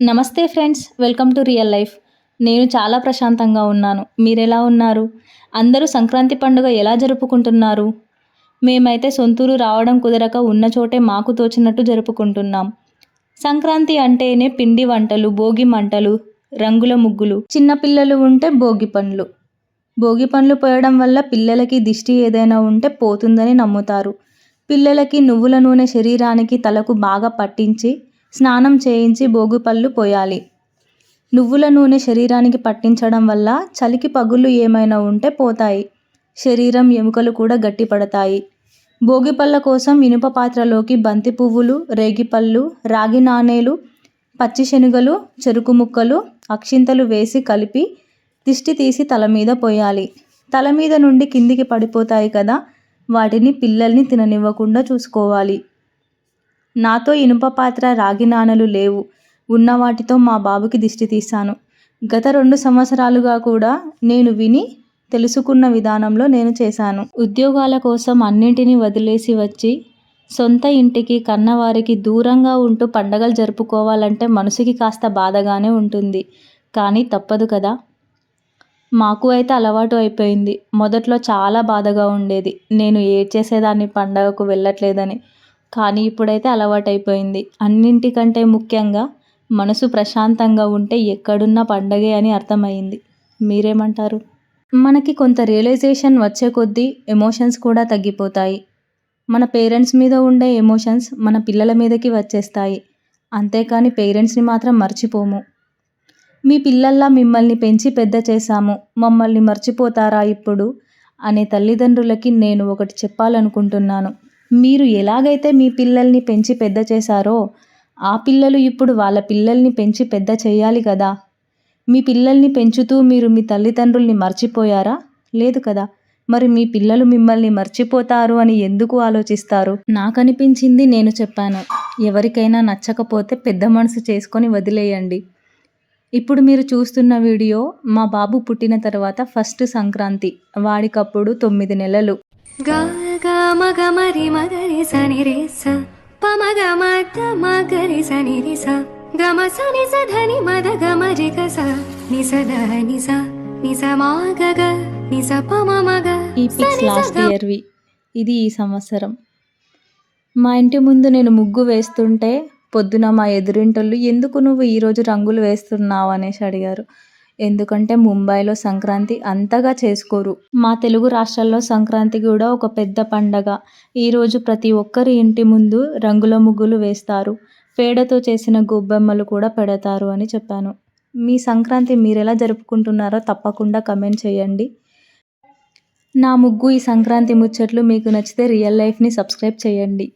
నమస్తే friends welcome to real life. నేను చాలా ప్రశాంతంగా ఉన్నాను. మీరెలా ఉన్నారు? అందరూ సంక్రాంతి పండుగ ఎలా జరుపుకుంటున్నారు? మేమైతే సొంతూరు రావడం కుదరక ఉన్న చోటే మాకు తోచినట్టు జరుపుకుంటున్నాం. సంక్రాంతి అంటేనే పిండి వంటలు భోగి మంటలు రంగుల ముగ్గులు. చిన్నపిల్లలు ఉంటే భోగి పండ్లు. భోగి పండ్లు పోయడం వల్ల పిల్లలకి దిష్టి ఏదైనా ఉంటే పోతుందని నమ్ముతారు. పిల్లలకి నువ్వుల నూనె శరీరానికి తలకు బాగా పట్టించి స్నానం చేయించి భోగిపళ్ళు పోయాలి. నువ్వుల నూనె శరీరానికి పట్టించడం వల్ల చలికి పగుళ్ళు ఏమైనా ఉంటే పోతాయి. శరీరం ఎముకలు కూడా గట్టిపడతాయి. భోగిపళ్ళ కోసం ఇనుప పాత్రలోకి బంతి పువ్వులు రేగిపళ్ళు రాగి నాణేలు పచ్చి శనగలు చెరుకు ముక్కలు అక్షింతలు వేసి కలిపి దిష్టి తీసి తల మీద పోయాలి. తల మీద నుండి కిందికి పడిపోతాయి కదా వాటిని పిల్లల్ని తిననివ్వకుండా చూసుకోవాలి. నాతో ఇనుప పాత్ర రాగి నాణలు లేవు. ఉన్న వాటితో మా బాబుకి దిష్టి తీశాను. గత రెండు సంవత్సరాలుగా కూడా నేను విని తెలుసుకున్న విధానంలో నేను చేశాను. ఉద్యోగాల కోసం అన్నింటినీ వదిలేసి వచ్చి సొంత ఇంటికి కన్నవారికి దూరంగా ఉంటూ పండగలు జరుపుకోవాలంటే మనసుకి కాస్త బాధగానే ఉంటుంది. కానీ తప్పదు కదా. మాకు అయితే అలవాటు అయిపోయింది. మొదట్లో చాలా బాధగా ఉండేది. నేను ఏడ్చేసేదాన్ని పండగకు వెళ్ళట్లేదని. కానీ ఇప్పుడైతే అలవాటైపోయింది. అన్నింటికంటే ముఖ్యంగా మనసు ప్రశాంతంగా ఉంటే ఎక్కడున్న పండగే అని అర్థమైంది మీరేమంటారు? మనకి కొంత రియలైజేషన్ వచ్చే కొద్దీ ఎమోషన్స్ కూడా తగ్గిపోతాయి. మన పేరెంట్స్ మీద ఉండే ఎమోషన్స్ మన పిల్లల మీదకి వచ్చేస్తాయి. అంతేకాని పేరెంట్స్ని మాత్రం మర్చిపోము. మీ పిల్లల్లా మిమ్మల్ని పెంచి పెద్ద చేశాము. మమ్మల్ని మర్చిపోతారా ఇప్పుడు? అనే తల్లిదండ్రులకి నేను ఒకటి చెప్పాలనుకుంటున్నాను. మీరు ఎలాగైతే మీ పిల్లల్ని పెంచి పెద్ద చేశారో ఆ పిల్లలు ఇప్పుడు వాళ్ళ పిల్లల్ని పెంచి పెద్ద చేయాలి కదా. మీ పిల్లల్ని పెంచుతూ మీరు మీ తల్లిదండ్రుల్ని మర్చిపోయారా? లేదు కదా. మరి మీ పిల్లలు మిమ్మల్ని మర్చిపోతారు అని ఎందుకు ఆలోచిస్తారు? నాకు అనిపించింది నేను చెప్పాను. ఎవరికైనా నచ్చకపోతే పెద్ద మనసు చేసుకొని వదిలేయండి. ఇప్పుడు మీరు చూస్తున్న వీడియో మా బాబు పుట్టిన తర్వాత ఫస్ట్ సంక్రాంతి వాడికప్పుడు తొమ్మిది నెలలు. గా గా మగ మరి మగరి సని రే స ప మగ మద మగరి సని రి స గమ సని స ధని మద గమ రి గ స ని స ద ని స ని స మా గ గ ని స ప మ మ గ ఈ స పిక్స్ లాస్ట్ గ ఇయర్వి. ఇది ఈ సంవత్సరం. మా ఇంటి ముందు నేను ముగ్గు వేస్తుంటే పొద్దున మా ఎదురింటోళ్ళు ఎందుకు నువ్వు ఈరోజు రంగులు వేస్తున్నావు? అనేసి అడిగారు. ఎందుకంటే ముంబైలో సంక్రాంతి అంతగా చేసుకోరు. మా తెలుగు రాష్ట్రాల్లో సంక్రాంతి కూడా ఒక పెద్ద పండగ. ఈరోజు ప్రతి ఒక్కరి ఇంటి ముందు రంగుల ముగ్గులు వేస్తారు. పేడతో చేసిన గొబ్బెమ్మలు కూడా పెడతారు అని చెప్పాను. మీ సంక్రాంతి మీరు ఎలా జరుపుకుంటున్నారో తప్పకుండా కమెంట్ చేయండి. నా ముగ్గు ఈ సంక్రాంతి ముచ్చట్లు మీకు నచ్చితే రియల్ లైఫ్ని సబ్స్క్రైబ్ చేయండి.